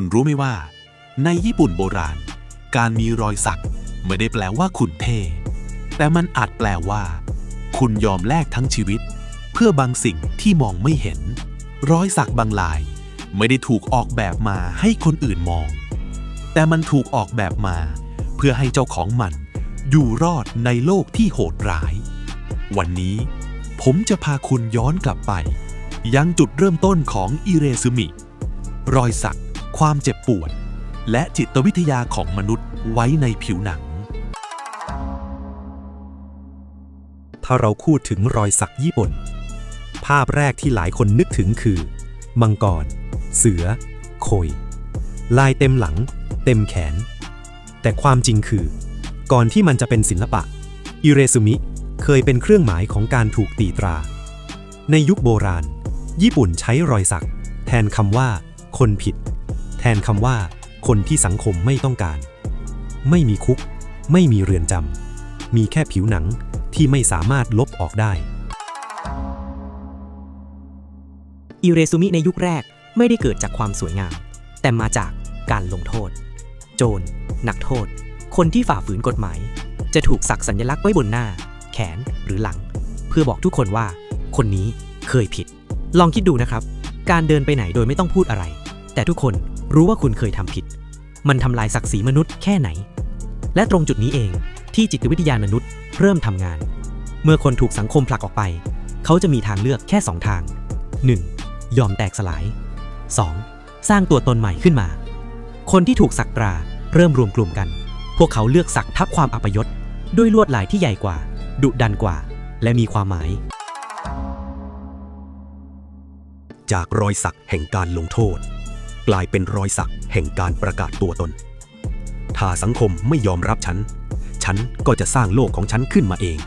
คุณรู้ไหมว่า ในญี่ปุ่นโบราณ การมีรอยสักไม่ได้แปลว่าคุณเท่ แต่มันอาจแปลว่า คุณยอมแลกทั้งชีวิต เพื่อบางสิ่งที่มองไม่เห็น รอยสักบางลาย ไม่ได้ถูกออกแบบมาให้คนอื่นมอง แต่มันถูกออกแบบมา เพื่อให้เจ้าของมัน อยู่รอดในโลกที่โหดร้าย วันนี้ ผมจะพาคุณย้อนกลับไป ยังจุดเริ่มต้นของอิเรซึมิรอยสัก ความเจ็บปวด และจิตวิทยาของมนุษย์ไว้ในผิวหนัง ถ้าเราพูดถึงรอยสักญี่ปุ่น ภาพแรกที่หลายคนนึกถึงคือ มังกร เสือ โคย ลายเต็มหลัง เต็มแขน แต่ความจริงคือ ก่อนที่มันจะเป็นศิลปะ อิเรซุมิเคยเป็นเครื่องหมายของการถูกตีตรา ในยุคโบราณ ญี่ปุ่นใช้รอยสักแทนคำว่า คนผิด แทนคำว่า คนที่สังคมไม่ต้องการ ไม่มีคุก ไม่มีเรือนจำมีแค่ผิวหนังที่ไม่สามารถลบออกได้อิเรซุมิในยุคแรกไม่ได้เกิดจากความสวยงาม แต่มาจากการลงโทษ โจรนักโทษ คนที่ฝ่าฝืนกฎหมาย จะถูกสักสัญลักษณ์ไว้บนหน้า แขนหรือหลัง เพื่อบอกทุกคนว่า คนนี้เคยผิด ลองคิดดูนะครับ การเดินไปไหนโดยไม่ต้องพูดอะไร แต่ทุกคน รู้ว่าคุณเคยทำผิด มันทำลายศักดิ์ศรีมนุษย์แค่ไหน และตรงจุดนี้เองที่จิตวิทยามนุษย์เริ่มทำงาน เมื่อคนถูกสังคมผลักออกไป เขาจะมีทางเลือกแค่สองทาง 1. ยอมแตกสลาย 2. สร้างตัวตนใหม่ขึ้นมา คนที่ถูกสักตราเริ่มรวมกลุ่มกัน พวกเขาเลือกสักทับความอัปยศด้วยลวดลายที่ใหญ่กว่า ดุดันกว่า และมีความหมาย จากรอยสักแห่งการลงโทษ กลายเป็นรอยสักแห่งการประกาศตัวตน ถ้าสังคมไม่ยอมรับฉัน ฉันก็จะสร้างโลกของฉันขึ้นมาเอง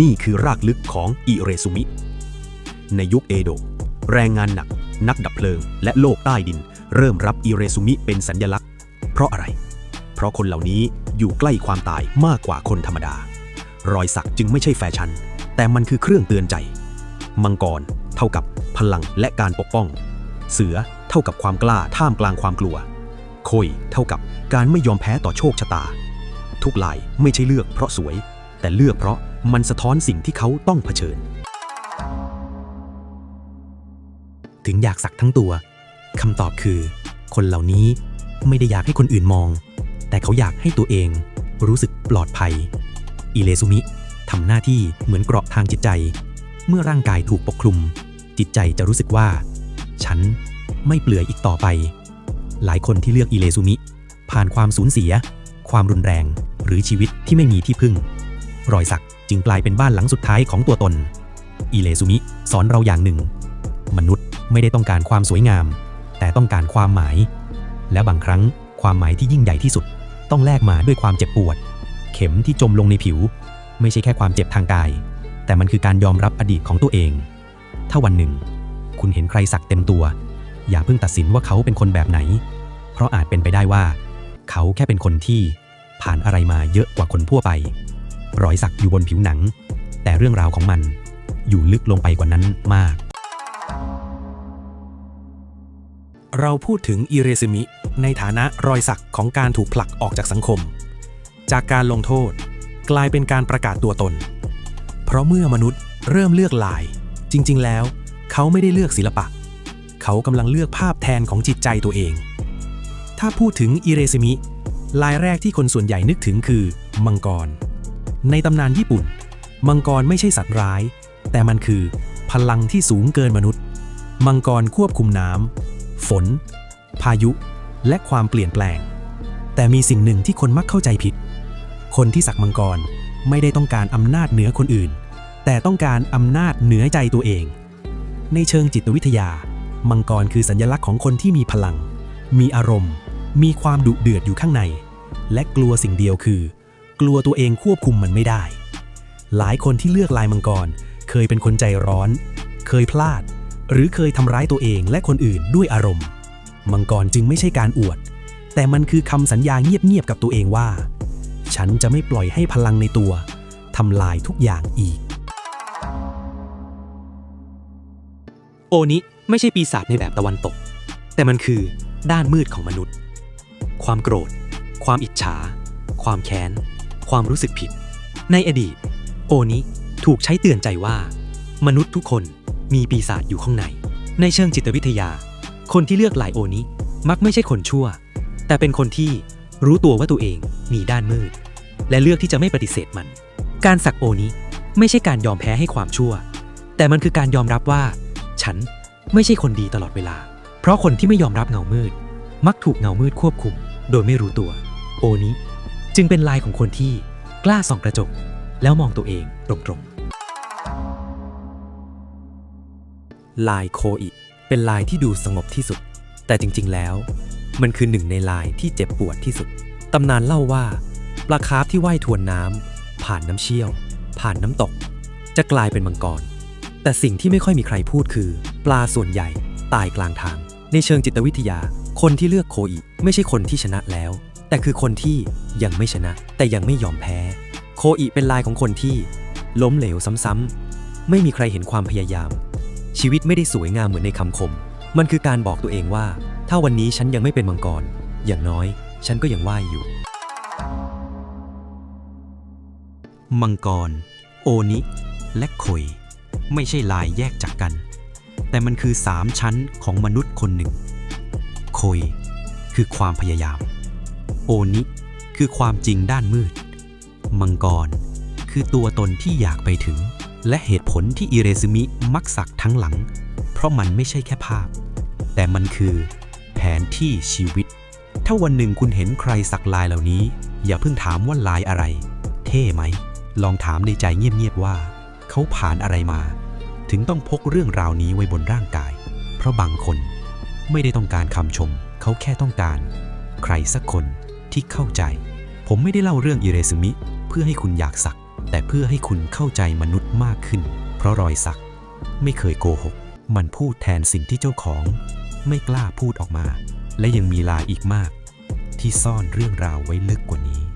นี่คือรากลึกของอิเรซุมิ ในยุคเอโดะแรงงานหนัก นักดับเพลิง และโลกใต้ดิน เริ่มรับอิเรซุมิเป็นสัญญลักษณ์ เพราะอะไร เพราะคนเหล่านี้อยู่ใกล้ความตายมากกว่าคนธรรมดา รอยสักจึงไม่ใช่แฟชั่น แต่มันคือเครื่องเตือนใจ มังกร เท่ากับพลังและการปกป้อง เสือ เท่ากับความกล้าท่ามกลางความกลัว โคยเท่ากับการไม่ยอมแพ้ต่อโชคชะตา ทุกลายไม่ใช่เลือกเพราะสวย แต่เลือกเพราะมันสะท้อนสิ่งที่เขาต้องเผชิญ ถึงอยากสักทั้งตัวคำตอบคือ คนเหล่านี้ไม่ได้อยากให้คนอื่นมอง แต่เขาอยากให้ตัวเองรู้สึกปลอดภัย อิเลซุมิทำหน้าที่เหมือนเกราะทางจิตใจ เมื่อร่างกายถูกปกคลุม จิตใจจะรู้สึกว่า ฉัน ไม่เปลือยอีกต่อไป หลายคนที่เลือกอิเลซุมิ ผ่านความสูญเสีย ความรุนแรง หรือชีวิตที่ไม่มีที่พึ่ง รอยสักจึงกลายเป็นบ้านหลังสุดท้ายของตัวตน อิเลซุมิสอนเราอย่างหนึ่ง มนุษย์ไม่ได้ต้องการความสวยงาม แต่ต้องการความหมาย และบางครั้งความหมายที่ยิ่งใหญ่ที่สุด ต้องแลกมาด้วยความเจ็บปวด เข็มที่จมลงในผิว ไม่ใช่แค่ความเจ็บทางกาย แต่มันคือการยอมรับอดีตของตัวเอง ถ้าวันหนึ่ง คุณเห็นใครสักเต็มตัว อย่าเพิ่งตัดสินว่าเขาเป็นคนแบบไหน เพราะอาจเป็นไปได้ว่า เขาแค่เป็นคนที่ผ่านอะไรมาเยอะกว่าคนทั่วไป รอยสักอยู่บนผิวหนัง แต่เรื่องราวของมันอยู่ลึกลงไปกว่านั้นมาก เราพูดถึงอิเรซึมิ ในฐานะรอยสักของการถูกผลักออกจากสังคม จากการลงโทษกลายเป็นการประกาศตัวตน เพราะเมื่อมนุษย์เริ่มเลือกลาย จริง ๆ แล้ว เขาไม่ได้เลือกศิลปะ เขากำลังเลือกภาพแทนของจิตใจตัวเอง ถ้าพูดถึงอิเรซึมิ ลายแรกที่คนส่วนใหญ่นึกถึงคือ มังกร ในตำนานญี่ปุ่น มังกรไม่ใช่สัตว์ร้าย แต่มันคือ พลังที่สูงเกินมนุษย์ มังกรควบคุมน้ำฝน พายุ และความเปลี่ยนแปลง แต่มีสิ่งหนึ่งที่คนมักเข้าใจผิด คนที่สักมังกรไม่ได้ต้องการอำนาจเหนือคนอื่น แต่ต้องการอำนาจเหนือใจตัวเอง ในเชิงจิตวิทยา มังกรคือสัญลักษณ์ของคนที่มีพลัง มีอารมณ์ มีความดุเดือดอยู่ข้างใน และกลัวสิ่งเดียวคือ กลัวตัวเองควบคุมมันไม่ได้ หลายคนที่เลือกลายมังกร เคยเป็นคนใจร้อน เคยพลาด หรือเคยทำร้ายตัวเองและคนอื่นด้วยอารมณ์ มังกรจึงไม่ใช่การอวด แต่มันคือคำสัญญาเงียบๆกับตัวเองว่า ฉันจะไม่ปล่อยให้พลังในตัวทำลายทุกอย่างอีก โอนิ ไม่ใช่ปีศาจในแบบตะวันตก แต่มันคือด้านมืดของมนุษย์ ความโกรธ ความอิจฉา ความแค้น ความรู้สึกผิด ในอดีต โอนิถูกใช้เตือนใจว่า มนุษย์ทุกคนมีปีศาจอยู่ข้างใน ในเชิงจิตวิทยา คนที่เลือกลายโอนิมักไม่ใช่คนชั่ว แต่เป็นคนที่รู้ตัวว่าตัวเองมีด้านมืด และเลือกที่จะไม่ปฏิเสธมัน การสักโอนิไม่ใช่การยอมแพ้ให้ความชั่ว แต่มันคือการยอมรับว่า ฉัน ไม่ใช่คนดีตลอดเวลา เพราะคนที่ไม่ยอมรับเงามืด มักถูกเงามืดควบคุม โดยไม่รู้ตัว โอนิจึงเป็นลายของคนที่กล้าส่องกระจก แล้วมองตัวเองตรงๆ ลายโคอิเป็นลายที่ดูสงบที่สุด แต่จริงๆแล้ว มันคือหนึ่งในลายที่เจ็บปวดที่สุด ตำนานเล่าว่าปลาคาร์ฟที่ว่ายทวนน้ำผ่านน้ำเชี่ยว ผ่านน้ำตก จะกลายเป็นมังกร แต่สิ่งที่ไม่ค่อยมีใครพูดคือ ปลาส่วนใหญ่ ตายกลางทาง ในเชิงจิตวิทยา คนที่เลือกโคอิไม่ใช่คนที่ชนะแล้ว แต่คือคนที่ยังไม่ชนะ แต่ยังไม่ยอมแพ้ โคอิเป็นลายของคนที่ ล้มเหลวซ้ำๆไม่มีใครเห็นความพยายาม ชีวิตไม่ได้สวยงามเหมือนในคำคม มันคือการบอกตัวเองว่า ถ้าวันนี้ฉันยังไม่เป็นมังกร อย่างน้อย ฉันก็ยังว่ายอยู่ มังกร โอนิ และโคยไม่ใช่ลายแยกจากกัน แต่มันคือสามชั้นของมนุษย์คนหนึ่ง โคย คือความพยายาม โอนิคือความจริงด้านมืด มังกร คือตัวตนที่อยากไปถึง และเหตุผลที่อิเรซึมิมักสักทั้งหลัง เพราะมันไม่ใช่แค่ภาพ แต่มันคือแผนที่ชีวิต ถ้าวันหนึ่งคุณเห็นใครสักลายเหล่านี้ อย่าเพิ่งถามว่าลายอะไร เท่ไหม ลองถามในใจเงียบๆว่า เขาผ่านอะไรมา ถึงต้องพกเรื่องราวนี้ไว้บนร่างกาย เพราะบางคนไม่ได้ต้องการคำชม เขาแค่ต้องการ ใครสักคนที่เข้าใจ ผมไม่ได้เล่าเรื่องอิเรซึมิ เพื่อให้คุณอยากสัก แต่เพื่อให้คุณเข้าใจมนุษย์มากขึ้น เพราะรอยสัก ไม่เคยโกหก มันพูดแทนสิ่งที่เจ้าของ ไม่กล้าพูดออกมา และยังมีลายอีกมาก ที่ซ่อนเรื่องราวไว้ลึกกว่านี้